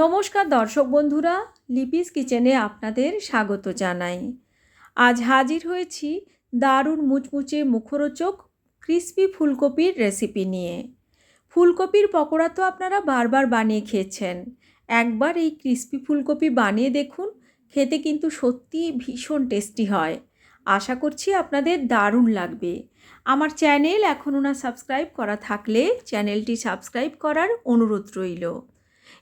নমস্কার দর্শক বন্ধুরা, লিপিস কিচেনে আপনাদের স্বাগত জানাই। আজ হাজির হয়েছি দারুণ মুচমুচে মুখরোচক ক্রিস্পি ফুলকপির রেসিপি নিয়ে। ফুলকপির পকোড়া তো আপনারা বারবার বানিয়ে খেয়েছেন। একবার এই ক্রিস্পি ফুলকপি বানিয়ে দেখুন, খেতে কিন্তু সত্যি ভীষণ টেস্টি হয়। আশা করছি আপনাদের দারুণ লাগবে। আমার চ্যানেল এখনও না সাবস্ক্রাইব করা থাকলে চ্যানেলটি সাবস্ক্রাইব করার অনুরোধ রইল।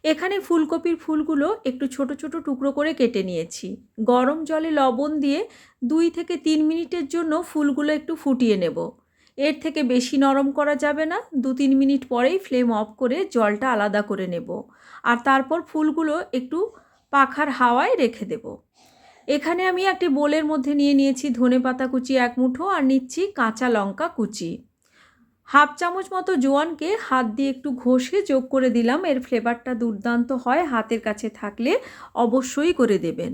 এখানে ফুলকপির ফুলগুলো একটু ছোট ছোট টুকরো করে কেটে নিয়েছি। গরম জলে লবণ দিয়ে দুই থেকে তিন মিনিটের জন্য ফুলগুলো একটু ফুটিয়ে নেব। এর থেকে বেশি নরম করা যাবে না, দু তিন মিনিট পরেই ফ্লেম অফ করে জলটা আলাদা করে নেব। আর তারপর ফুলগুলো একটু পাখার হাওয়ায় রেখে দেব। এখানে আমি একটি বোলের মধ্যে নিয়ে নিয়েছি ধনে পাতা কুচি এক মুঠো আর নিচ্ছি কাঁচা লঙ্কা কুচি। হাফ চামচ মতো জোয়ানকে হাত দিয়ে একটু ঘষে যোগ করে দিলাম। এর ফ্লেভারটা দুর্দান্ত হয়, হাতের কাছে থাকলে অবশ্যই করে দেবেন।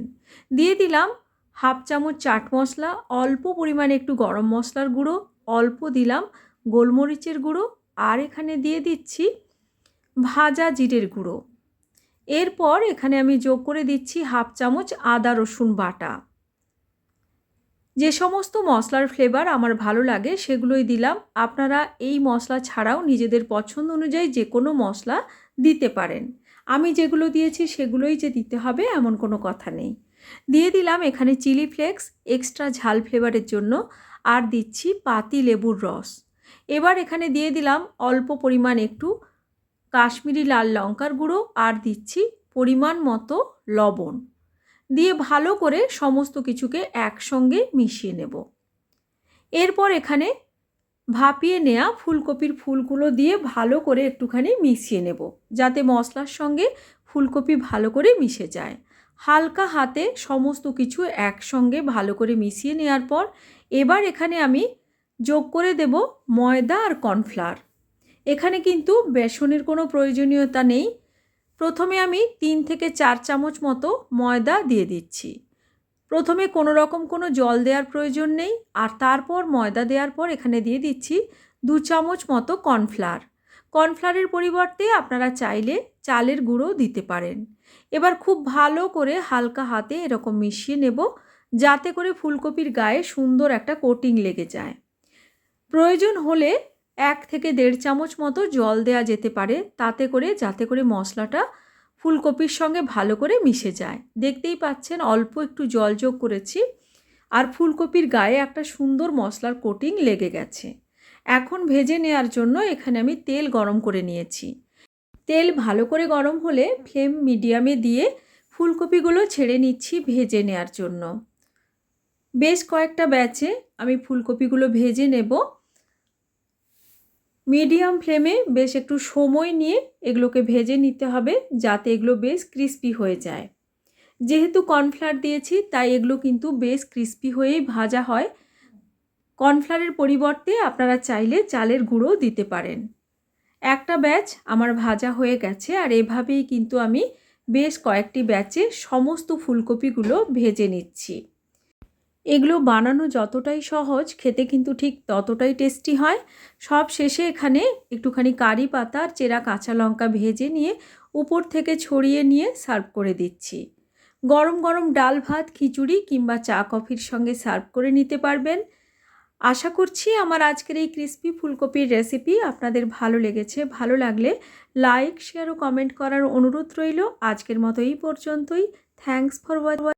দিয়ে দিলাম হাফ চামচ চাট মশলা, অল্প পরিমাণে একটু গরম মশলার গুঁড়ো, অল্প দিলাম গোলমরিচের গুঁড়ো, আর এখানে দিয়ে দিচ্ছি ভাজা জিরের গুঁড়ো। এরপর এখানে আমি যোগ করে দিচ্ছি হাফ চামচ আদা রসুন বাটা। যে সমস্ত মশলার ফ্লেভার আমার ভালো লাগে, সেগুলোই দিলাম। আপনারা এই মশলা ছাড়াও নিজেদের পছন্দ অনুযায়ী যে কোনো মশলা দিতে পারেন। আমি যেগুলো দিয়েছি, সেগুলোই যে দিতে হবে, এমন কোনো কথা নেই। দিয়ে দিলাম এখানে চিলি ফ্লেক্স এক্সট্রা ঝাল ফ্লেভারের জন্য, আর দিচ্ছি পাতি লেবুর রস। এবার এখানে দিয়ে দিলাম অল্প পরিমাণ একটু কাশ্মীরি লাল লঙ্কার গুঁড়ো, আর দিচ্ছি পরিমাণ মতো লবণ। দিয়ে ভালো করে সমস্ত কিছুকে একসঙ্গে মিশিয়ে নেব। এরপর এখানে ভাপিয়ে নেওয়া ফুলকপির ফুলগুলো দিয়ে ভালো করে একটুখানি মিশিয়ে নেব, যাতে মশলার সঙ্গে ফুলকপি ভালো করে মিশে যায়। হালকা হাতে সমস্ত কিছু একসঙ্গে ভালো করে মিশিয়ে নেওয়ার পর এবার এখানে আমি যোগ করে দেব ময়দা আর কর্নফ্লাওয়ার। এখানে কিন্তু বেসনের কোনো প্রয়োজনীয়তা নেই প্রথমে আমি তিন থেকে চার চামচ মতো ময়দা দিয়ে দিচ্ছি। প্রথমে কোনো রকম কোনো জল দেওয়ার প্রয়োজন নেই আর তারপর ময়দা দেওয়ার পর এখানে দিয়ে দিচ্ছি দু চামচ মতো কর্নফ্লাওয়ার। কর্নফ্লাওয়ারের পরিবর্তে আপনারা চাইলে চালের গুঁড়ো দিতে পারেন। এবার খুব ভালো করে হালকা হাতে এরকম মিশিয়ে নেব যাতে করে ফুলকপির গায়ে সুন্দর একটা কোটিং লেগে যায়। প্রয়োজন হলে এক থেকে দেড় চামচ মতো জল দেওয়া যেতে পারে, তাতে করে, যাতে করে মশলাটা ফুলকপির সঙ্গে ভালো করে মিশে যায়। দেখতেই পাচ্ছেন, অল্প একটু জল যোগ করেছি আর ফুলকপির গায়ে একটা সুন্দর মশলার কোটিং লেগে গেছে। এখন ভেজে নেওয়ার জন্য এখানে আমি তেল গরম করে নিয়েছি। তেল ভালো করে গরম হলে ফ্লেম মিডিয়ামে দিয়ে ফুলকপিগুলো ছেড়ে নিচ্ছি ভেজে নেওয়ার জন্য। বেশ কয়েকটা ব্যাচে আমি ফুলকপিগুলো ভেজে নেব। মিডিয়াম ফ্লেমে বেশ একটু সময় নিয়ে এগুলোকে ভেজে নিতে হবে যাতে এগুলো বেশ ক্রিস্পি হয়ে যায়। যেহেতু কর্নফ্লাওয়ার দিয়েছি, তাই এগুলো কিন্তু বেশ ক্রিস্পি হয়েই ভাজা হয়। কর্নফ্লাওয়ারের পরিবর্তে আপনারা চাইলে চালের গুঁড়ো দিতে পারেন। একটা ব্যাচ আমার ভাজা হয়ে গেছে আর এভাবেই কিন্তু আমি বেশ কয়েকটি ব্যাচে সমস্ত ফুলকপিগুলো ভেজে নিচ্ছি। এগুলো বানানো যতটাই সহজ, খেতে কিন্তু ঠিক ততটাই টেস্টি হয়। সব শেষে এখানে একটুখানি কারি পাতা আর চেরা কাঁচা লঙ্কা ভেজে নিয়ে উপর থেকে ছড়িয়ে নিয়ে সার্ভ করে দিচ্ছি। গরম গরম ডাল ভাত, খিচুড়ি কিংবা চা কফির সঙ্গে সার্ভ করে নিতে পারবেন। আশা করছি আমার আজকের এই ক্রিস্পি ফুলকপির রেসিপি আপনাদের ভালো লেগেছে। ভালো লাগলে লাইক, শেয়ার ও কমেন্ট করার অনুরোধ রইল। আজকের মতো এই পর্যন্তই। Thanks for watch